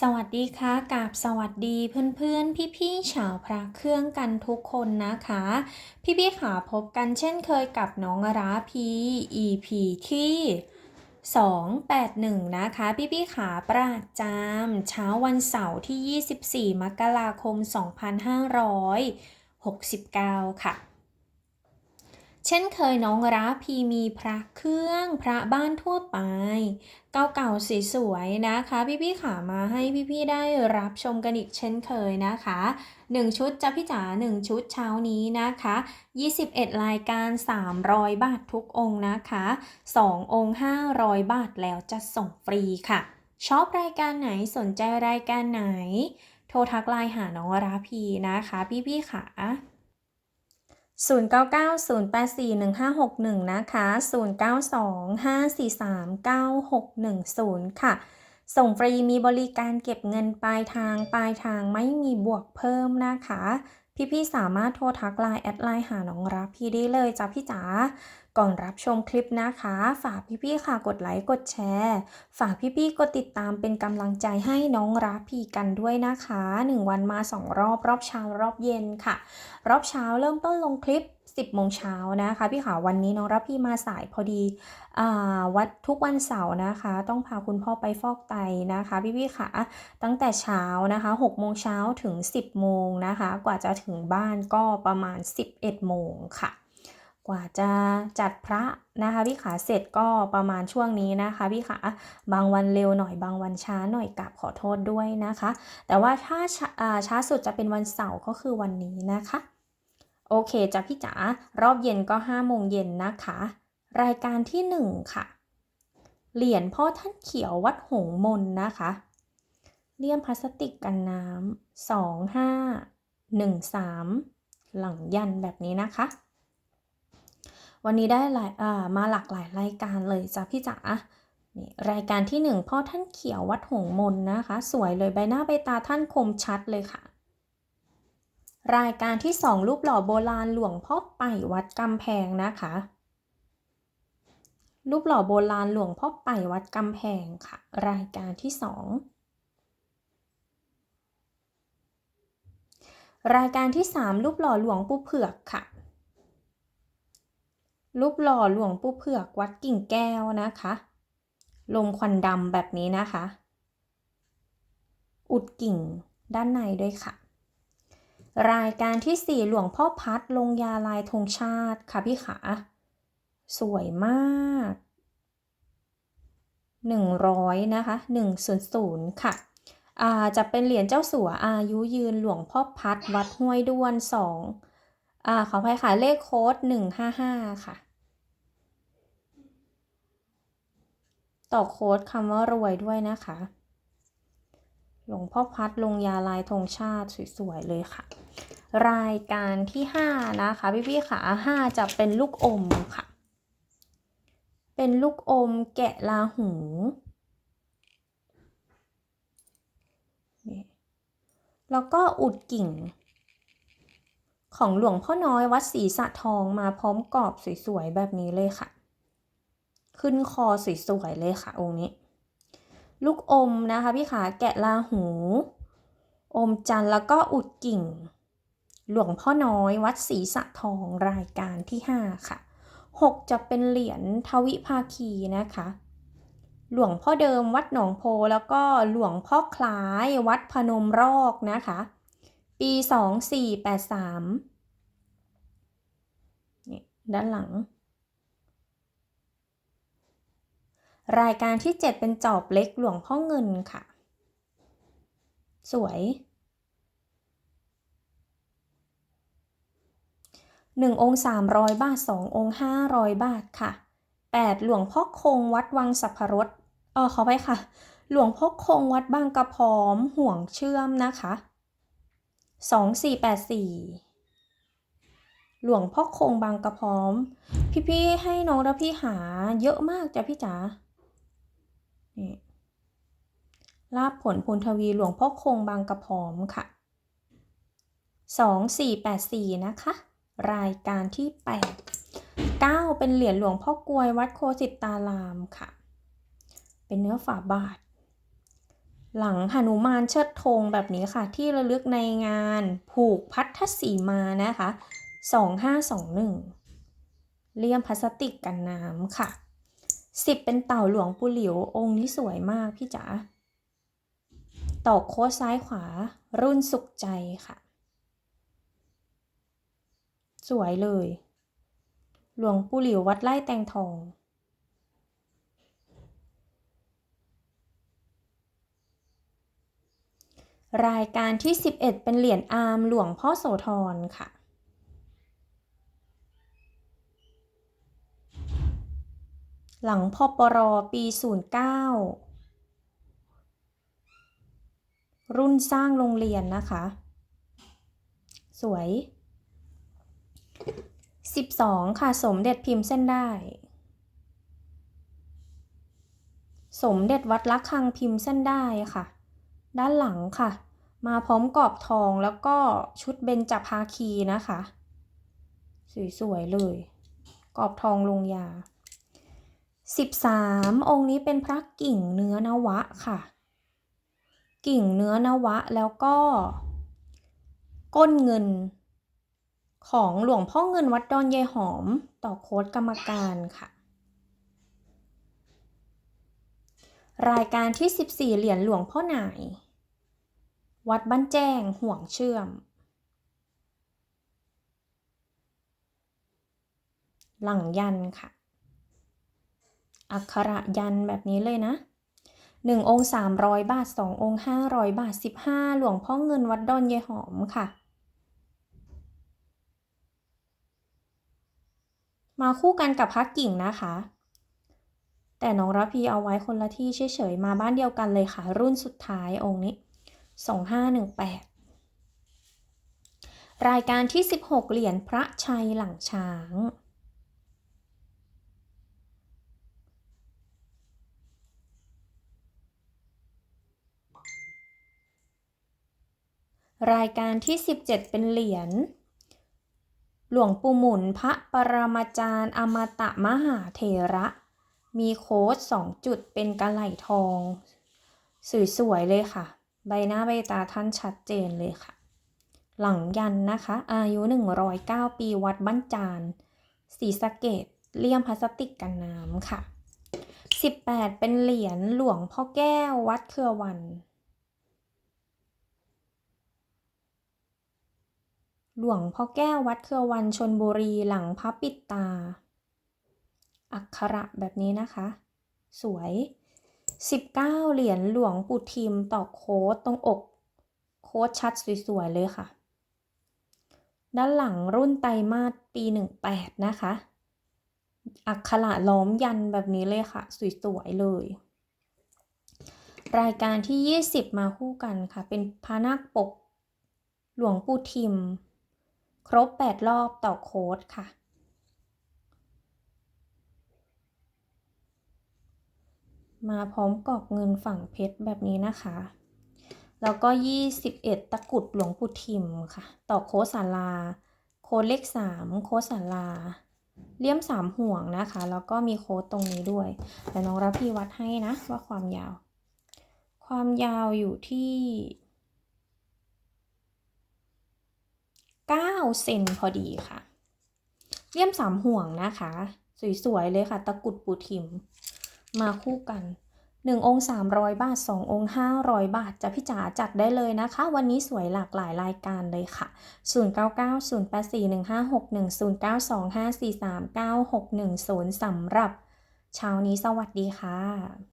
สวัสดีค่ะกับสวัสดีเพื่อนๆ พี่ๆชาวพระเครื่องกันทุกคนนะคะ พี่ๆขาพบกันเช่นเคยกับน้องราพี EP ที่ 281 นะคะ พี่ๆขาประจำเช้าวันเสาร์ที่ 24 มกราคม 2569 ค่ะ เช่นเคยน้องราพีมีพระเครื่องพระบ้านทั่วไป เก่าๆสวยๆนะคะ พี่ๆขามาให้พี่ๆได้รับชมกันอีกเช่นเคยนะคะ 1 ชุดจ้ะพี่จ๋า1 ชุดเช้านี้นะคะ 21 รายการ 300 บาททุกองค์นะคะ 2 องค์ 500 บาทแล้วจะส่งฟรีค่ะ ชอบรายการไหนสนใจรายการไหน โทรทักไลน์หาน้องราพีนะคะ พี่ๆขา 0990841561 นะคะ 0925439610 ค่ะ ส่งฟรีมีบริการเก็บเงินปลายทางปลายทางไม่มีบวกเพิ่มนะคะ พี่ๆสามารถโทรทักไลน์แอดไลน์หาน้องรับพี่ได้เลยจ้ะพี่จ๋า ก่อนรับชมคลิปนะคะ ฝากพี่ๆค่ะกดไลค์กดแชร์ ฝากพี่ๆกดติดตามเป็นกำลังใจให้น้องรับพี่กันด้วยนะคะ 1 วันมา 2 รอบรอบเช้ารอบเย็นค่ะ รอบเช้าเริ่มต้นลงคลิป 10โมงเช้านะคะพี่ขาวันนี้น้องรับพี่มาสายพอดีอวัดทุกวันเสาร์นะคะ ต้องพาคุณพ่อไปฟอกไตนะคะ พี่พี่ขาตั้งแต่เช้านะคะ6โมงเช้าถึง 10โมงนะคะ กว่าจะถึงบ้านก็ประมาณ 11โมงค่ะ กว่าจะจัดพระนะคะพี่ขาเสร็จก็ประมาณช่วงนี้นะคะพี่ขาบางวันเร็วหน่อยบางวันช้าหน่อยกราบขอโทษด้วยนะคะ แต่ว่าถ้าช้าอ่าช้าสุดจะเป็นวันเสาร์ก็คือวันนี้นะคะ โอเคจ้ะพี่จ๋ารอบเย็นก็5โมงเย็นนะคะ รายการที่ 1 ค่ะ เหรียญพ่อท่านเขียววัดหงมนนะคะเลี่ยมพลาสติกกันน้ำสองห้าหนึ่งสามหลังยันแบบนี้นะคะ วันนี้ได้หลายมาหลากหลายรายการเลยจ้ะพี่จ๋านี่รายการที่ 1 พ่อท่านเขียววัดหงมนนะคะ สวยเลยใบหน้าใบตาท่านคมชัดเลยค่ะ รายการที่ 2 รูปหล่อโบราณหลวงพ่อไป่วัดกำแพงนะคะ รูปหล่อโบราณหลวงพ่อไป่วัดกำแพงค่ะ รายการที่ 2 รายการที่ 3 รูปหล่อหลวงปู่เผือกค่ะ รูปหล่อหลวงปู่เผือกวัดกิ่งแก้วนะคะลงควันดำแบบนี้นะคะ อุดกิ่งด้านในด้วยค่ะ รายการที่ 4 หลวงพ่อพัดลงยาลายธงชาติค่ะพี่ขา สวยมาก100นะคะ100 ค่ะอ่าจะเป็นเหรียญเจ้าสัวอายุยืนหลวงพ่อพัดวัดห้วยด้วน2อ่าขออภัยค่ะเลขโค้ด155 ค่ะ ต่อโค้ดคำว่ารวยด้วยนะคะ หลวงพ่อพัดลงยาลายธงชาติสวยๆเลยค่ะ รายการที่ 5 นะคะพี่ๆค่ะ5จะเป็นลูกอมค่ะ เป็นลูกอมแกะลาหูแล้วก็อุดกิ่ง ของหลวงพ่อน้อยวัดศรีสะทองมาพร้อมกรอบสวยๆแบบนี้เลยค่ะ ขึ้นคอสวยๆเลยค่ะองค์นี้ ลูกอมนะคะพี่ขาแกะลาหู อมจันทร์แล้วก็อุดกิ่ง หลวงพ่อน้อยวัดศรีสะทองรายการที่ 5 ค่ะ 6 จะเป็นเหรียญทวิภาคีนะคะ หลวงพ่อเดิมวัดหนองโพแล้วก็หลวงพ่อคล้ายวัดพนมรอกนะคะ ปี 2483นี่ด้านหลัง รายการที่ 7 เป็นจอบเล็กหลวงพ่อเงินค่ะ สวย1องค์300บาท2องค์500บาทค่ะ8หลวงพ่อคงวัดวังสัพพรสเออขอไปค่ะ หลวงพ่อคงวัดบางกระพร้อมห่วงเชื่อมนะคะ2484หลวงพ่อคงบางกระพร้อม พี่ๆให้น้องและพี่หาเยอะมากจ้ะพี่จ๋า นี่ลาบผลพลทวีหลวงพ่อคงบางกระพร้อมค่ะ2484นะคะ รายการที่8 9เป็นเหรียญหลวงพ่อกลวยวัดโคสิตารามค่ะ เป็นเนื้อฝาบาท หลังหนุมานเชิดธงแบบนี้ค่ะ ที่ระลึกในงานผูกพัทธสีมานะคะ2521เลี่ยมพลาสติกกันน้ำค่ะ 10เป็นเต่าหลวงปู่หลิว องค์นี้สวยมากพี่จ๋าตอกโค้ดซ้ายขวา รุ่นสุขใจค่ะ สวยเลย หลวงปู่หลิววัดไร่แตงทอง รายการที่ 11 เป็นเหรียญอาร์มหลวงพ่อโสธรค่ะ หลังพปรปี 09 รุ่นสร้างโรงเรียนนะคะ สวย 12 ค่ะ สมเด็จพิมพ์เส้นได้ สมเด็จวัดละคังพิมพ์เส้นได้ค่ะ ด้านหลังค่ะ มาพร้อมกรอบทองแล้วก็ชุดเบญจภาคีนะคะ สวย ๆ เลย กรอบทองลงยา 13 องค์นี้เป็นพระกิ่งเนื้อนวะค่ะ กิ่งเนื้อนวะแล้วก็ ก้นเงิน ของหลวงพ่อเงินวัดดอนยายหอมต่อโค้ดกรรมการค่ะ รายการที่ 14 เหรียญหลวงพ่อหนายวัดบ้านแจ้งห่วงเชื่อม หลังยันค่ะ อักขระยันแบบนี้เลยนะ1องค์300บาท2องค์500บาท15หลวงพ่อเงินวัดดอนยายหอมค่ะ มาคู่กันกับพักกิ่งนะคะ แต่น้องระพีเอาไว้คนละที่เฉยๆมาบ้านเดียวกันเลยค่ะ รุ่นสุดท้ายองค์นี้2518รายการที่ 16 เหรียญพระชัยหลังช้าง รายการที่ 17 เป็นเหรียญ หลวงปู่หมุนพระปรมาจารย์อมตะมหาเถระ มีโค้ด2จุดเป็นกระไหลทอง สวยๆเลยค่ะ ใบหน้าใบตาท่านชัดเจนเลยค่ะ หลังยันนะคะ อายุ 109 ปีวัดบ้านจานสีสะเกตเลี่ยมพลาสติกกันน้ำค่ะ 18 เป็นเหรียญหลวงพ่อแก้ววัดเครือวัน หลวงพ่อแก้ววัดเครือวันชนบุรีหลังพระปิดตา อักขระแบบนี้นะคะ สวย 19 เหรียญหลวงปู่ทิมต่อโค้ดตรงอก โค้ดชัดสวยๆเลยค่ะ ด้านหลังรุ่นไตรมาสปี 18 นะคะ อักขระล้อมยันแบบนี้เลยค่ะ สวยๆเลย รายการที่ 20 มาคู่กันค่ะ เป็นพระนาคปกหลวงปู่ทิม ครบ 8 รอบต่อโค้ดค่ะ มาพร้อมกรอบเงินฝั่งเพชรแบบนี้นะคะ แล้วก็ 21 ตะกุดหลวงปู่ทิมค่ะ ต่อโค้ดสารา โค้ดเลข 3 โค้ดสาราเลี่ยม3ห่วงนะคะ แล้วก็มีโค้ดตรงนี้ด้วย แต่น้องรับพี่วัดให้นะว่าความยาว ความยาวอยู่ที่ 9เซนพอดีค่ะ เลี่ยม3ห่วงนะคะ สวยๆเลยค่ะ ตะกุดปูทิม มาคู่กัน1องค์300 บาท 2 องค์ 500 บาท จะพี่จ๋าจัดได้เลยนะคะ วันนี้สวยหลากหลายรายการเลยค่ะ 0990841561 0925439610 สำหรับเช้านี้สวัสดีค่ะ